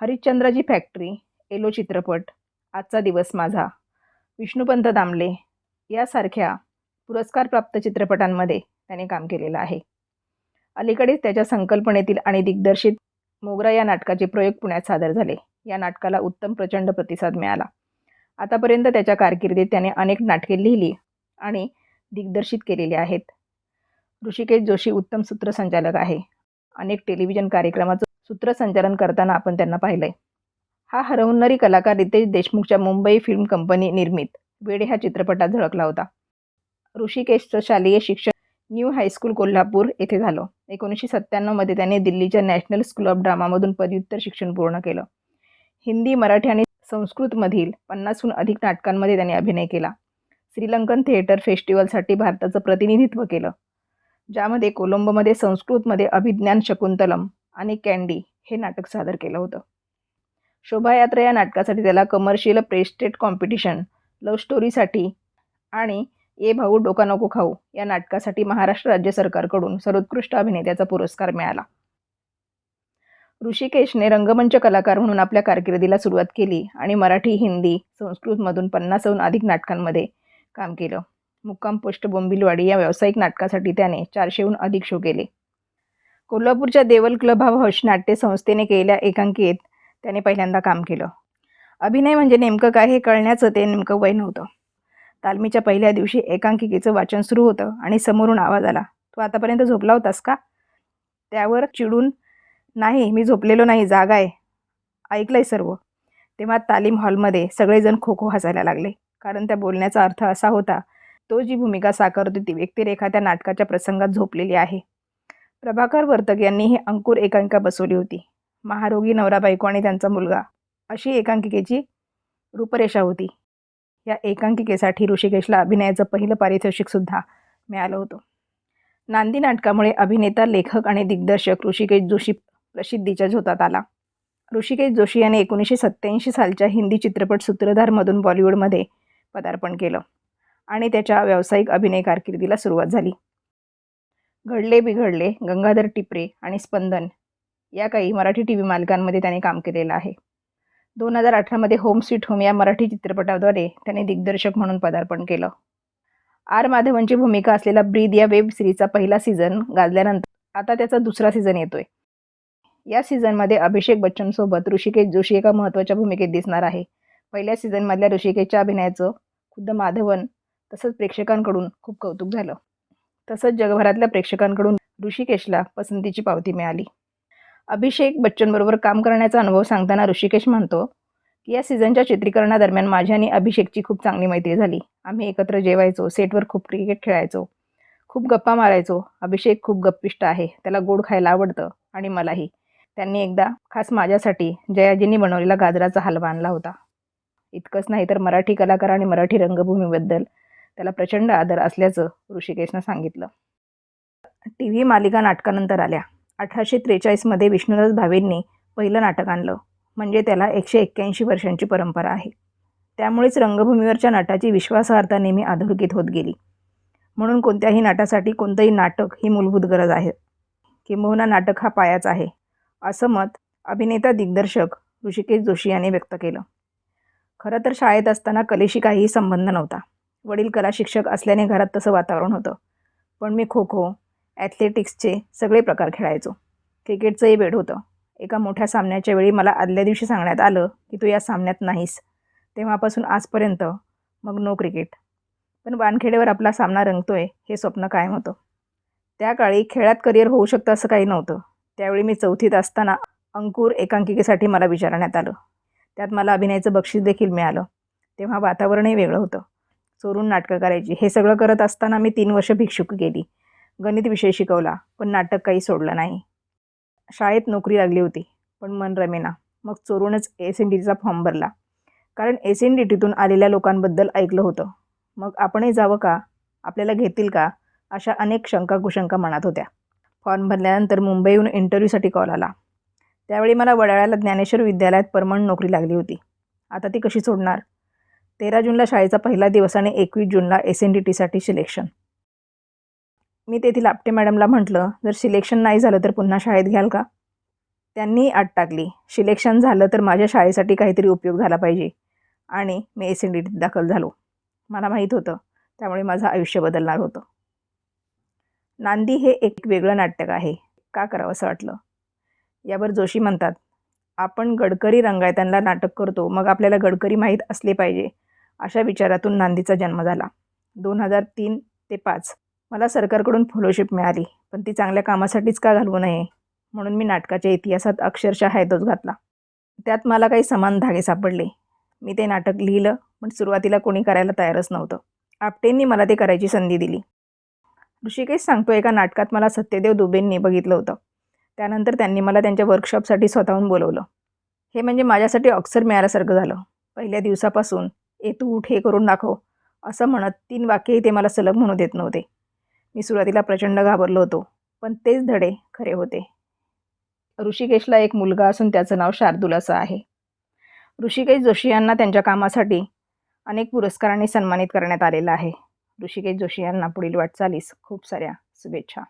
हरिश्चंद्राची factory yellow चित्रपट आजचा दिवस माझा. विष्णुपंत दामले यासारख्या पुरस्कारप्राप्त चित्रपटांमध्ये त्याने काम केलेलं आहे. अलीकडेच त्याच्या संकल्पनेतील आणि दिग्दर्शित मोगरा या नाटकाचे प्रयोग पुण्यात सादर झाले. या नाटकाला उत्तम प्रचंड प्रतिसाद मिळाला. आतापर्यंत त्याच्या कारकिर्दीत त्याने अनेक नाटके लिहिली आणि दिग्दर्शित केलेली आहेत. ऋषिकेश जोशी उत्तम सूत्रसंचालक आहे. अनेक टेलिव्हिजन कार्यक्रमाचं सूत्रसंचालन करताना आपण त्यांना पाहिलंय. हा हरवणारी कलाकार रितेश देशमुखच्या मुंबई फिल्म कंपनी निर्मित. वेड ह्या चित्रपटात झळकला होता. ऋषिकेशचं शालेय शिक्षण न्यू हायस्कूल कोल्हापूर येथे झालं. एकोणीसशे सत्त्याण्णवमध्ये त्याने दिल्लीच्या नॅशनल स्कूल ऑफ ड्रामामधून पदव्युत्तर शिक्षण पूर्ण केलं. हिंदी मराठी आणि संस्कृतमधील पन्नासहून अधिक नाटकांमध्ये त्याने अभिनय केला. श्रीलंकन थिएटर फेस्टिवलसाठी भारताचं प्रतिनिधित्व केलं. ज्यामध्ये कोलंबोमध्ये संस्कृतमध्ये अभिज्ञान शकुंतलम आणि कॅन्डी हे नाटक सादर केलं होतं. शोभायात्रा या नाटकासाठी त्याला कमर्शियल प्रेस्टेट कॉम्पिटिशन लव्ह स्टोरीसाठी आणि ये भाऊ डोका नको खाऊ या नाटकासाठी महाराष्ट्र राज्य सरकारकडून सर्वोत्कृष्ट अभिनेत्याचा पुरस्कार मिळाला. ऋषिकेशने रंगमंच कलाकार म्हणून आपल्या कारकिर्दीला सुरुवात केली आणि मराठी हिंदी संस्कृतमधून पन्नासहून अधिक नाटकांमध्ये काम केलं. मुक्काम पोस्ट बोंबिलवाडी या व्यावसायिक नाटकासाठी त्याने चारशेहून अधिक शो केले. कोल्हापूरच्या देवल क्लब हर्ष नाट्य संस्थेने केलेल्या एकांकिकेत त्याने पहिल्यांदा काम केलं. अभिनय म्हणजे नेमकं काय हे कळण्याचं ते नेमकं वय नव्हतं. तालमीच्या पहिल्या दिवशी एकांकिकेचं वाचन सुरू होतं आणि समोरून आवाज आला तू आतापर्यंत झोपला होतास का? त्यावर चिडून नाही मी झोपलेलो नाही जागा आहे. ऐकलंय सर्व. तेव्हा तालीम हॉलमध्ये सगळेजण खो खो हसायला लागले कारण त्या बोलण्याचा अर्थ असा होता तो जी भूमिका साकारतो होती व्यक्तिरेखा त्या नाटकाच्या प्रसंगात झोपलेली आहे. प्रभाकर वर्तक यांनी ही अंकुर एकांकिका बसवली होती. महारोगी नवरा बायको आणि त्यांचा मुलगा. अशी एकांकिकेची रूपरेषा होती. या एकांकिकेसाठी ऋषिकेशला अभिनयाचं पहिलं पारितोषिकसुद्धा मिळालं होतं. नांदी नाटकामुळे अभिनेता लेखक आणि दिग्दर्शक ऋषिकेश जोशी प्रसिद्धीच्या झोतात आला. ऋषिकेश जोशी याने एकोणीसशे सत्त्याऐंशी सालच्या हिंदी चित्रपट सूत्रधारमधून बॉलिवूडमध्ये पदार्पण केलं आणि त्याच्या व्यावसायिक अभिनय कारकिर्दीला सुरुवात झाली. घडले बिघडले गंगाधर टिपरे आणि स्पंदन या काही मराठी टी व्ही मालिकांमध्ये त्याने काम केलेलं आहे. दोन हजार अठरामध्ये होम स्वीट होम या मराठी चित्रपटाद्वारे त्याने दिग्दर्शक म्हणून पदार्पण केलं. आर माधवनची भूमिका असलेला ब्रीद या वेब सिरीजचा पहिला सीझन गाजल्यानंतर आता त्याचा दुसरा सीझन येतोय. या सीझनमध्ये अभिषेक बच्चनसोबत ऋषिकेश जोशी एका महत्त्वाच्या भूमिकेत दिसणार आहे. पहिल्या सीझनमधल्या ऋषिकेशच्या अभिनयाचं खुद्द माधवन तसंच प्रेक्षकांकडून खूप कौतुक झालं. तसंच जगभरातल्या प्रेक्षकांकडून ऋषिकेशला पसंतीची पावती मिळाली. अभिषेक बच्चनबरोबर काम करण्याचा अनुभव सांगताना ऋषिकेश म्हणतो की या सीझनच्या चित्रीकरणादरम्यान माझी आणि अभिषेकची खूप चांगली मैत्री झाली. आम्ही एकत्र जेवायचो सेटवर खूप क्रिकेट खेळायचो खूप गप्पा मारायचो. अभिषेक खूप गप्पिष्ट आहे त्याला गोड खायला आवडतं आणि मलाही. त्यांनी एकदा खास माझ्यासाठी जयाजींनी बनवलेला गाजराचा हलवा आणला होता. इतकंच नाही तर मराठी कलाकार आणि मराठी रंगभूमीबद्दल त्याला प्रचंड आदर असल्याचं ऋषिकेशनं सांगितलं. टी व्ही मालिका नाटकानंतर आल्या. अठराशे त्रेचाळीसमध्ये विष्णुदास भावेंनी पहिलं नाटक आणलं. म्हणजे त्याला एकशे एक्क्याऐंशी वर्षांची परंपरा आहे. त्यामुळेच रंगभूमीवरच्या नाटाची विश्वासार्हता नेहमी अधोरेखित होत गेली. म्हणून कोणत्याही नाटासाठी कोणतंही नाटक ही मूलभूत गरज आहे. किंबहुना नाटक हा पायाच आहे असं मत अभिनेता दिग्दर्शक ऋषिकेश जोशी यांनी व्यक्त केलं. खरं तर शाळेत असताना कलेशी काहीही संबंध नव्हता. वडील कला शिक्षक असल्याने घरात तसं वातावरण होतं. पण मी खो खो ॲथलेटिक्सचे सगळे प्रकार खेळायचो. क्रिकेटचंही वेळ होतं. एका मोठ्या सामन्याच्या वेळी मला आदल्या दिवशी सांगण्यात आलं की तू या सामन्यात नाहीस. तेव्हापासून आजपर्यंत मग नो क्रिकेट पण वानखेडेवर आपला सामना रंगतोय हे स्वप्न कायम होतं. त्या काळी खेळात करिअर होऊ शकतं असं काही नव्हतं. त्यावेळी मी चौथीत असताना अंकुर एकांकिकेसाठी मला विचारण्यात आलं. त्यात मला अभिनयाचं बक्षीस देखील मिळालं. तेव्हा वातावरणही वेगळं होतं. चोरून नाटकं करायची. हे सगळं करत असताना मी तीन वर्ष भिक्षुक गेली. गणित विषय शिकवला पण नाटक काही सोडलं नाही. शाळेत नोकरी लागली होती पण मन रमेना. मग चोरूनच एस एन डी टीचा फॉर्म भरला. कारण एस एन डी टीतून आलेल्या लोकांबद्दल ऐकलं होतं. मग आपणही जावं का? आपल्याला घेतील का? अशा अनेक शंका कुशंका मनात होत्या. फॉर्म भरल्यानंतर मुंबईहून इंटरव्ह्यूसाठी कॉल आला. त्यावेळी मला वडाळ्याला ज्ञानेश्वर विद्यालयात परमण नोकरी लागली होती. आता ती कशी सोडणार? तेरा जूनला शाळेचा पहिला दिवस आणि एकवीस जूनला एस एन डी टीसाठी सिलेक्शन मी तेथील आपटे मॅडमला म्हटलं जर सिलेक्शन नाही झालं तर पुन्हा शाळेत घ्याल का? त्यांनी आट टाकली सिलेक्शन झालं तर माझ्या शाळेसाठी काहीतरी उपयोग झाला पाहिजे. आणि मी एस एन डी टीत दाखल झालो. मला माहीत होतं त्यामुळे माझं आयुष्य बदलणार होतं. नांदी हे एक वेगळं नाटक आहे. का करावं असं वाटलं? यावर जोशी म्हणतात आपण गडकरी रंगायतांना नाटक करतो मग आपल्याला गडकरी माहीत असले पाहिजे. अशा विचारातून नांदीचा जन्म झाला. दोन हजार तीन ते पाच. मला सरकारकडून फेलोशिप मिळाली पण ती चांगल्या कामासाठीच का घालवू नये? म्हणून मी नाटकाच्या इतिहासात अक्षरशः हैदोस घातला. त्यात मला काही समान धागे सापडले. मी ते नाटक लिहिलं पण सुरुवातीला कोणी करायला तयारच नव्हतं. आपटेंनी मला ते करायची संधी दिली. ऋषिकेश सांगतो एका नाटकात मला सत्यदेव दुबेंनी बघितलं होतं. त्यानंतर त्यांनी मला त्यांच्या वर्कशॉपसाठी स्वतःहून बोलवलं. हे म्हणजे माझ्यासाठी ऑक्सर मिळाल्यासारखं झालं. पहिल्या दिवसापासून ए तू उठ हे करून दाखव. असं म्हणत तीन वाक्यही ते मला सलग म्हणू देत नव्हते. मी सुरुवातीला प्रचंड घाबरलो होतो पण तेच धडे खरे होते. ऋषिकेशला एक मुलगा असून त्याचं नाव शार्दूल असं आहे. ऋषिकेश जोशी यांना त्यांच्या कामासाठी अनेक पुरस्कारांनी सन्मानित करण्यात आलेलं आहे. ऋषिकेश जोशी यांना पुढील वाटचालीस खूप साऱ्या शुभेच्छा.